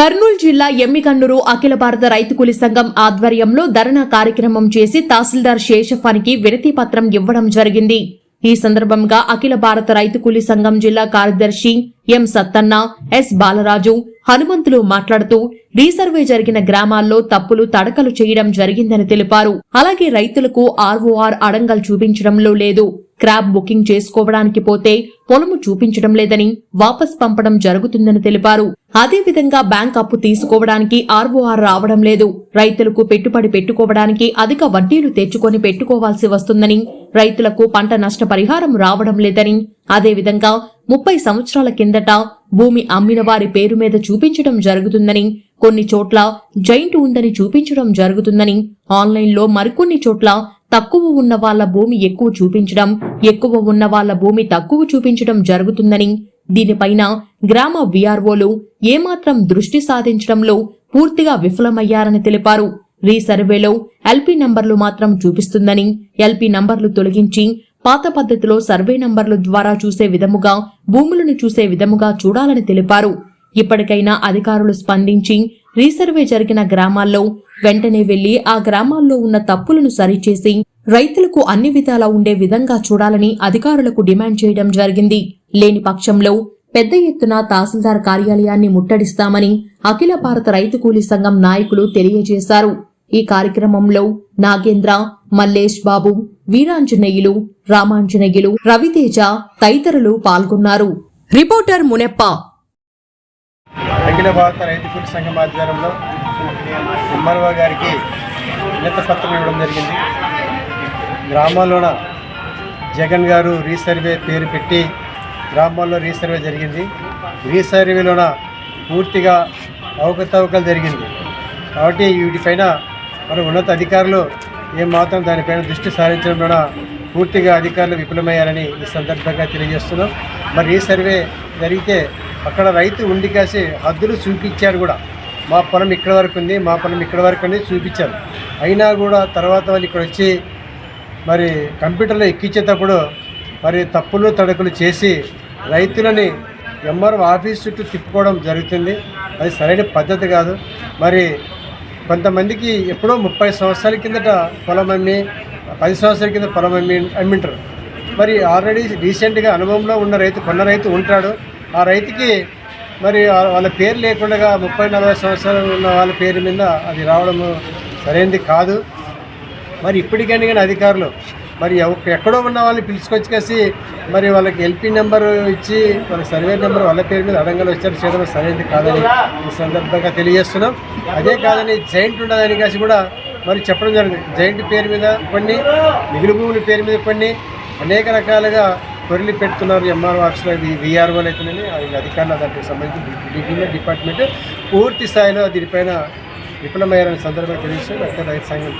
కర్నూలు జిల్లా ఎమ్మికన్నూరు అఖిల భారత రైతు కూలి సంఘం ఆధ్వర్యంలో ధర్నా కార్యక్రమం చేసి తహసీల్దార్ శేషఫానికి వినతి పత్రం ఇవ్వడం జరిగింది. ఈ సందర్భంగా అఖిల భారత రైతు కూలి సంఘం జిల్లా కార్యదర్శి ఎం సత్తన్న ఎస్ బాలరాజు హనుమంతులు మాట్లాడుతూ రీసర్వే జరిగిన గ్రామాల్లో తప్పులు తడకలు చేయడం జరిగిందని తెలిపారు. అలాగే రైతులకు ఆర్ఓఆర్ అడంగల్ చూపించడంలో లేదు. క్రాబ్ బుకింగ్ చేసుకోవడానికి పోతే పొలము చూపించడం లేదని వాపస్ పంపడం జరుగుతుందని తెలిపారు. అదేవిధంగా బ్యాంక్ అప్పు తీసుకోవడానికి ఆర్ఓఆర్ రావడం లేదు. రైతులకు పెట్టుబడి పెట్టుకోవడానికి అధిక వడ్డీలు తెచ్చుకొని పెట్టుకోవాల్సి వస్తుందని రైతులకు పంట నష్ట పరిహారం రావడం లేదని అదేవిధంగా ముప్పై సంవత్సరాల కిందట భూమి అమ్మిన వారి పేరు మీద చూపించడం జరుగుతుందని కొన్ని చోట్ల జైంట్ ఉందని చూపించడం జరుగుతుందని ఆన్లైన్లో మరికొన్ని చోట్ల తక్కువ ఉన్న వాళ్ళ భూమి ఎక్కువ చూపించడం ఎక్కువ ఉన్న వాళ్ళ భూమి తక్కువ చూపించడం జరుగుతుందని దీనిపైన గ్రామ విఆర్ఓలు ఏమాత్రం దృష్టి సాధించడంలో పూర్తిగా విఫలమయ్యారని తెలిపారు. రీసర్వేలో ఎల్పీ నంబర్లు మాత్రం చూపిస్తుందని ఎల్పీ నంబర్లు తొలగించి పాత పద్ధతిలో సర్వే నంబర్ల ద్వారా చూసే విధముగా భూములను చూసే విధముగా చూడాలని తెలిపారు. ఇప్పటికైనా అధికారులు స్పందించి రీసర్వే జరిగిన గ్రామాల్లో వెంటనే వెళ్ళి ఆ గ్రామాల్లో ఉన్న తప్పులను సరిచేసి రైతులకు అన్ని విధాలా ఉండే విధంగా చూడాలని అధికారులకు డిమాండ్ చేయడం జరిగింది. లేని పక్షంలో పెద్ద ఎత్తున తహసీల్దార్ కార్యాలయాన్ని ముట్టడిస్తామని అఖిల భారత రైతు కూలీ సంఘం నాయకులు తెలియజేశారు. ఈ కార్యక్రమంలో నాగేంద్ర మల్లేష్ బాబు వీరాంజనేయులు రామాంజనేయులు రవితేజ తదితరులు పాల్గొన్నారు. రిపోర్టర్ మునెప్ప అఖిల భారత రైతు కూలి సంఘం ఆధ్వర్యంలో ఎంఆర్ఓ గారికి వినత పత్రం ఇవ్వడం జరిగింది. గ్రామాల్లోన జగన్ గారు రీసర్వే పేరు పెట్టి గ్రామాల్లో రీసర్వే జరిగింది. రీసర్వేలోన పూర్తిగా అవకతవకలు జరిగింది. కాబట్టి వీటిపైన మన ఉన్నత అధికారులు ఏమాత్రం దానిపైన దృష్టి సారించడంలోన పూర్తిగా అధికారులు విఫలమయ్యారని ఈ సందర్భంగా తెలియజేస్తున్నాం. మరి ఈ సర్వే జరిగితే అక్కడ రైతు ఉండి కాసి హద్దులు చూపించారు కూడా. మా పొలం ఇక్కడ వరకు ఉంది మా పొలం ఇక్కడ వరకు అనేది చూపించారు. అయినా కూడా తర్వాత వాళ్ళు ఇక్కడ వచ్చి మరి కంప్యూటర్లో ఎక్కించేటప్పుడు మరి తప్పులు తడకలు చేసి రైతులని ఎంఆర్ఓ ఆఫీస్ చుట్టూ తిప్పుకోవడం జరుగుతుంది. అది సరైన పద్ధతి కాదు. మరి కొంతమందికి ఎప్పుడో ముప్పై సంవత్సరాల కిందట పొలం అమ్మి పది సంవత్సరాల కింద పొలం అమ్మి అమ్మింటారు. మరి ఆల్రెడీ రీసెంట్గా అనుభవంలో ఉన్న రైతు కొన్న రైతు ఉంటాడు. ఆ రైతుకి మరి వాళ్ళ పేరు లేకుండా ముప్పై నలభై సంవత్సరాలు ఉన్న వాళ్ళ పేరు మీద అది రావడము సరైనది కాదు. మరి ఇప్పటికైనా కానీ అధికారులు మరి ఎవ- ఎక్కడో ఉన్న వాళ్ళని పిలుచుకొచ్చి కాసి మరి వాళ్ళకి ఎల్పీ నెంబర్ ఇచ్చి వాళ్ళ సర్వే నెంబర్ వాళ్ళ పేరు మీద అడంగలు వచ్చారు చేయడం సరైనది కాదని ఈ సందర్భంగా తెలియజేస్తున్నాం. అదే కాదని జైంట్ ఉండదని కాసి కూడా మరి చెప్పడం జరిగింది. జైంట్ పేరు మీద కొన్ని మిగులు భూముల పేరు మీద కొన్ని అనేక రకాలుగా కొరలి పెడుతున్నారు ఎంఆర్ఓ ఆఫీస్లో విఆర్ఓలు అయితేనే అధికారులు దానికి సంబంధించి డిగ్రీ డిపార్ట్మెంట్ పూర్తి స్థాయిలో దీనిపైన విఫలమయ్యారనే సందర్భంగా తెలియజేస్తూ డాక్టర్ రైతు సంఘం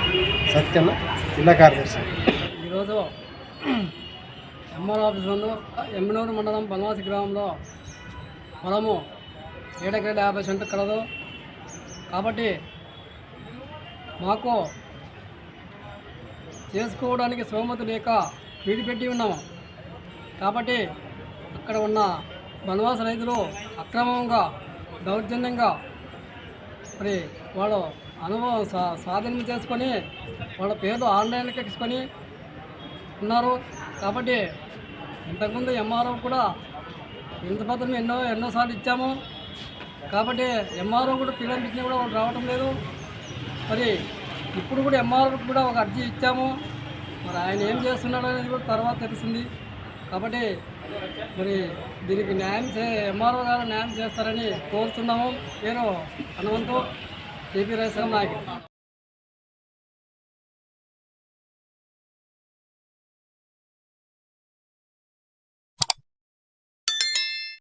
సత్యన్న జిల్లా కార్యదర్శి ఈరోజు ఎంఆర్ ఆఫీస్ నందు ఎమ్మినూరు మండలం బనవాసి గ్రామంలో పొలము ఏడెకరాల యాభై సెంటు కలదు. కాబట్టి మాకు చేసుకోవడానికి సోమతి లేక వీడిపెట్టి ఉన్నాము. కాబట్టి అక్కడ ఉన్న బనవాస రైతులు అక్రమంగా దౌర్జన్యంగా మరి వాళ్ళు అనుభవం సా స్వాధీనం చేసుకొని వాళ్ళ పేర్లు ఆన్లైన్కి ఎక్కించుకొని ఉన్నారు. కాబట్టి ఇంతకుముందు ఎంఆర్ఓ కూడా ఇంత పత్రం ఎన్నో ఎన్నోసార్లు ఇచ్చాము. కాబట్టి ఎంఆర్ఓ కూడా పిలిపించినా కూడా వాళ్ళు రావటం లేదు. మరి ఇప్పుడు కూడా ఎంఆర్ఓ కూడా ఒక అర్జీ ఇచ్చాము. మరి ఆయన ఏం చేస్తున్నాడు అనేది కూడా తర్వాత తెలిసింది కాబట్టి మరి దీనికి న్యాయం చే ఎంఆర్ఓ గారు న్యాయం చేస్తారని కోరుతున్నాము. నేను హనుమంతు టీపీ రైస్ నాయకుడు.